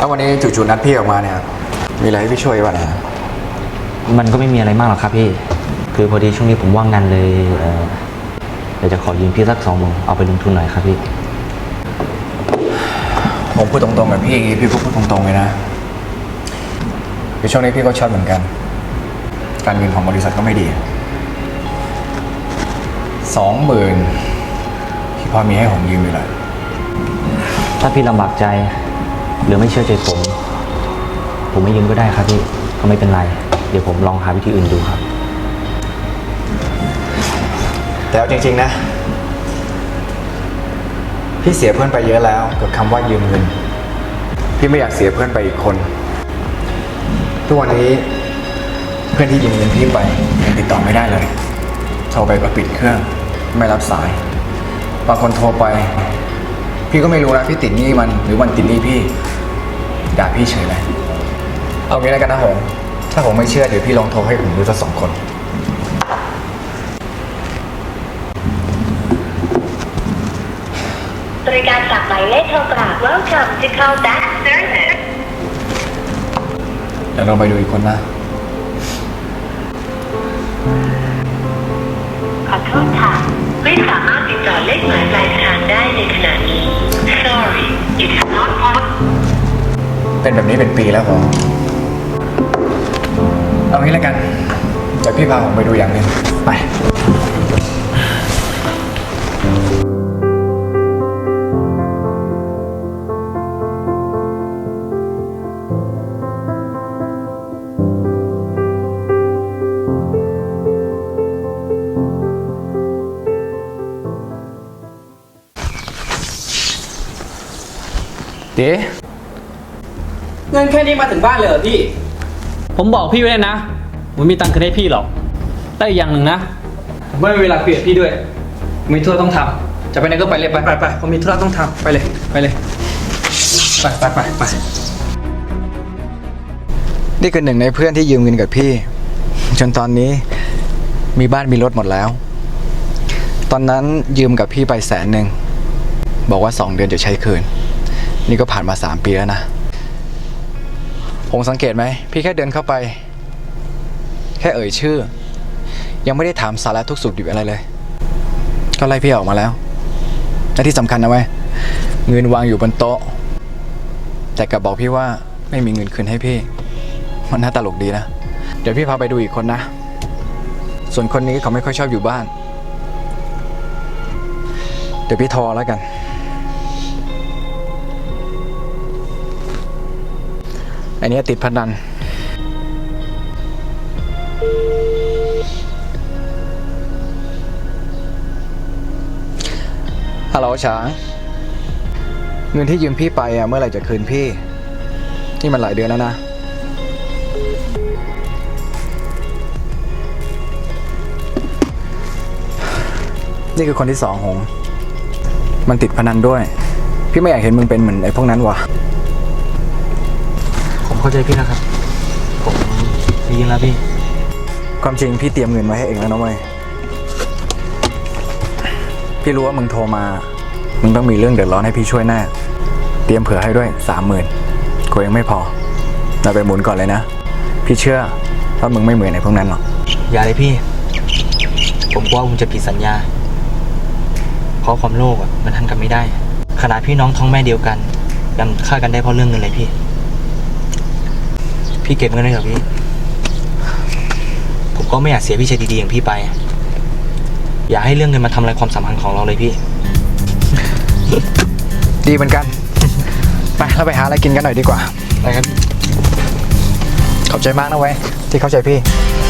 แล้ววันนี้จู่ๆนัดพี่ออกมาเนี่ย มีอะไรให้พี่ช่วยป่ะเนี่ยมันก็ไม่มีอะไรมากหรอกครับพี่ คือพอดีช่วงนี้ผมว่างงานเลยเอ่อเดี๋ยวจะขอยืมพี่สักสองหมื่นเอาไปลงทุนหน่อยครับพี่ ผมพูดตรงๆกับพี่พี่ก็พูดตรงๆเลยนะคือช่วงนี้พี่ก็ช็อตเหมือนกัน การเงินของบริษัทก็ไม่ดีสองหมื่นพี่พอมีให้ผมยืมอยู่แหละถ้าพี่ลำบากใจ หรือไม่เชื่อใจผม ผมไม่ยืมก็ได้ครับพี่ก็ไม่เป็นไร เดี๋ยวผมลองหาวิธีอื่นดูครับ แต่เอาจริงๆนะ พี่เสียเพื่อนไปเยอะแล้วกับคำว่ายืมเงิน พี่ไม่อยากเสียเพื่อนไปอีกคน ทุกวันนี้เพื่อนที่ยืมเงินพี่ไปยังติดต่อไม่ได้เลยโทรไปก็ปิดเครื่อง ไม่รับสาย บางคนโทรไป พี่ก็ไม่รู้นะพี่ติดหนี้มันหรือมันติดหนี้พี่ด่าพี่เฉยเลยเอางี้แล้วกันนะผมถ้าผมไม่เชื่อเดี๋ยวพี่ลองโทรให้ผมดูสักสองคน บริการจากหมายเลขโทรกลับ Welcome to call back service เดี๋ยวเราไปดูอีกคนนะ ขอโทษค่ะ ไม่สามารถติดต่อเลขหมายปลายทางได้ในขณะนี้ เป็นแบบนี้เป็นปีแล้วผมเอางี้แล้วกัน เดี๋ยวพี่พาผมไปดูอย่างหนึงไป เดี๋ยวเงินแค่นี้มาถึงบ้านเลยเหรอพี่ ผมบอกพี่ไว้เลยนะผมไม่มีตังค์คืนให้พี่หรอกได้อีกอย่างหนึ่งนะผมไม่มีเวลาคุยกับพี่ด้วยผมมีธุระต้องทำจะไปไหนก็ไปเลยไปไปไปผมมีธุระต้องทำไปเลยไปเลยไปไปไปไปนี่คือหนึ่งในเพื่อนที่ยืมเงินกับพี่ จนตอนนี้มีบ้านมีรถหมดแล้ว ตอนนั้นยืมกับพี่ไปแสนหนึ่ง บอกว่าสองเดือนจะใช้คืน นี่ก็ผ่านมาสามปีแล้วนะ ผมสังเกตไหม พี่แค่เดินเข้าไป แค่เอ่ยชื่อ ยังไม่ได้ถามสาระทุกสุขดิบอะไรเลย ก็ไล่พี่ออกมาแล้วและที่สำคัญนะเว้ยเงินวางอยู่บนโต๊ะ แต่กลับบอกพี่ว่าไม่มีเงินคืนให้พี่ มันน่าตลกดีนะ เดี๋ยวพี่พาไปดูอีกคนนะ ส่วนคนนี้เขาไม่ค่อยชอบอยู่บ้าน เดี๋ยวพี่ทรแล้วกัน อันนี้ติดพนันฮัลโหลช้างเงินที่ยืมพี่ไปอะเมื่อไหร่จะคืนพี่ นี่มันหลายเดือนแล้วนะ นี่คือคนที่สองหง มันติดพนันด้วย พี่ไม่อยากเห็นมึงเป็นเหมือนไอ้พวกนั้นว่ะ ผมเข้าใจพี่นะครับ ผมได้ยินแล้วพี่ ความจริงพี่เตรียมเงินไว้ให้เองแล้วนะเว้ยพี่รู้ว่ามึงโทรมา มึงต้องมีเรื่องเดือดร้อนให้พี่ช่วยแน่ เตรียมเผื่อให้ด้วยสามหมื่นกูยังไม่พอเราไปหมุนก่อนเลยนะ พี่เชื่อว่ามึงไม่เหมือนไอ้พวกนั้นหรอก อย่าเลยพี่ ผมกลัวผมจะผิดสัญญา เพราะความโลภอะมันทันกันไม่ได้ ขนาดพี่น้องท้องแม่เดียวกันยังฆ่ากันได้เพราะเรื่องเงินเลยพี่ พี่เก็บเงินไว้เถอะพี่ ผมก็ไม่อยากเสียพี่ชายดีๆอย่างพี่ไป อย่าให้เรื่องเงินมาทำลายความสัมพันธ์ของเราเลยพี่ ดีเหมือนกัน ไปเราไปหาอะไรกินกันหน่อยดีกว่าไปครับขอบใจมากนะเว้ยที่เข้าใจพี่ค